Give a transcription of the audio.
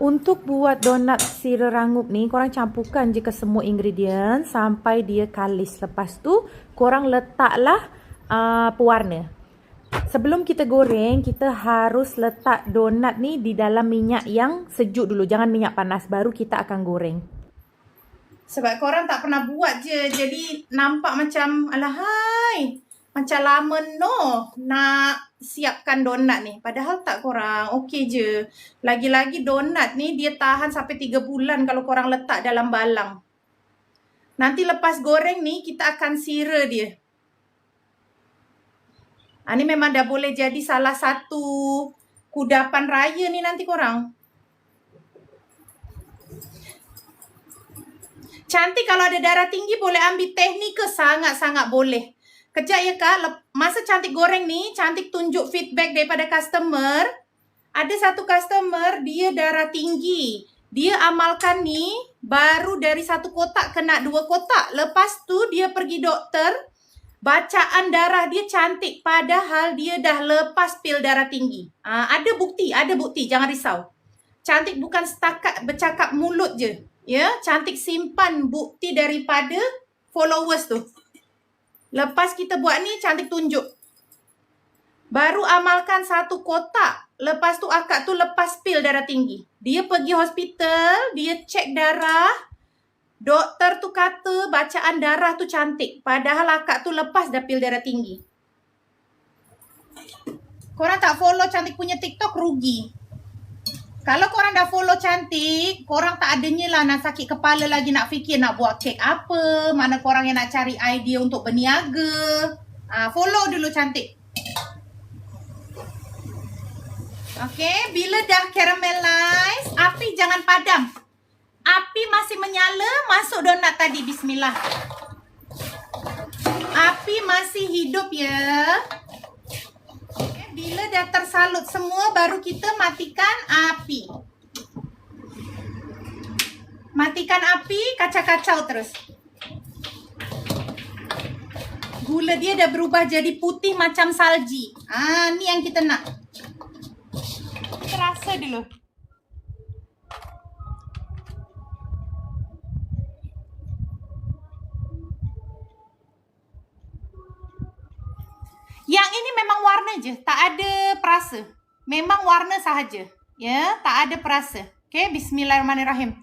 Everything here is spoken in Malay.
Untuk buat donat sira rangup ni, korang campurkan je ke semua ingredient sampai dia kalis. Lepas tu, korang letaklah uh, pewarna. Sebelum kita goreng, kita harus letak donat ni di dalam minyak yang sejuk dulu. Jangan minyak panas, baru kita akan goreng. Sebab korang tak pernah buat je. Jadi nampak macam alahai. Macam lama no nak siapkan donat ni. Padahal tak korang. Okey je. Lagi-lagi donat ni dia tahan sampai 3 bulan kalau korang letak dalam balang. Nanti lepas goreng ni kita akan sira dia. Ha, ni memang dah boleh jadi salah satu kudapan raya ni nanti korang. Cantik kalau ada darah tinggi boleh ambil teknik ke? Sangat-sangat boleh. Kejap ya kak, masa cantik goreng ni, cantik tunjuk feedback daripada customer. Ada satu customer, dia darah tinggi. Dia amalkan ni, baru dari satu kotak kena dua kotak. Lepas tu dia pergi doktor, bacaan darah dia cantik. Padahal dia dah lepas pil darah tinggi. Ah, ada bukti, ada bukti, jangan risau. Cantik bukan setakat bercakap mulut je. Ya, cantik simpan bukti daripada followers tu. Lepas kita buat ni, cantik tunjuk. Baru amalkan satu kotak. Lepas tu akak tu lepas pil darah tinggi. Dia pergi hospital, dia cek darah. Doktor tu kata bacaan darah tu cantik. Padahal akak tu lepas dah pil darah tinggi. Korang tak follow cantik punya TikTok, rugi. Kalau korang dah follow cantik, korang tak adanya lah nak sakit kepala lagi nak fikir nak buat kek apa, mana korang yang nak cari idea untuk berniaga. Ah, follow dulu cantik. Okay, bila dah caramelize, api jangan padam. Api masih menyala, masuk donat tadi. Bismillah. Api masih hidup ya. Bila dah tersalut semua, baru kita matikan api. Matikan api, kacau-kacau terus. Gula dia dah berubah jadi putih macam salji. Ah, ni yang kita nak. Kita rasa dulu. Yang ini memang warna je, tak ada perasa. Memang warna sahaja. Ya, tak ada perasa. Okay, bismillahirrahmanirrahim.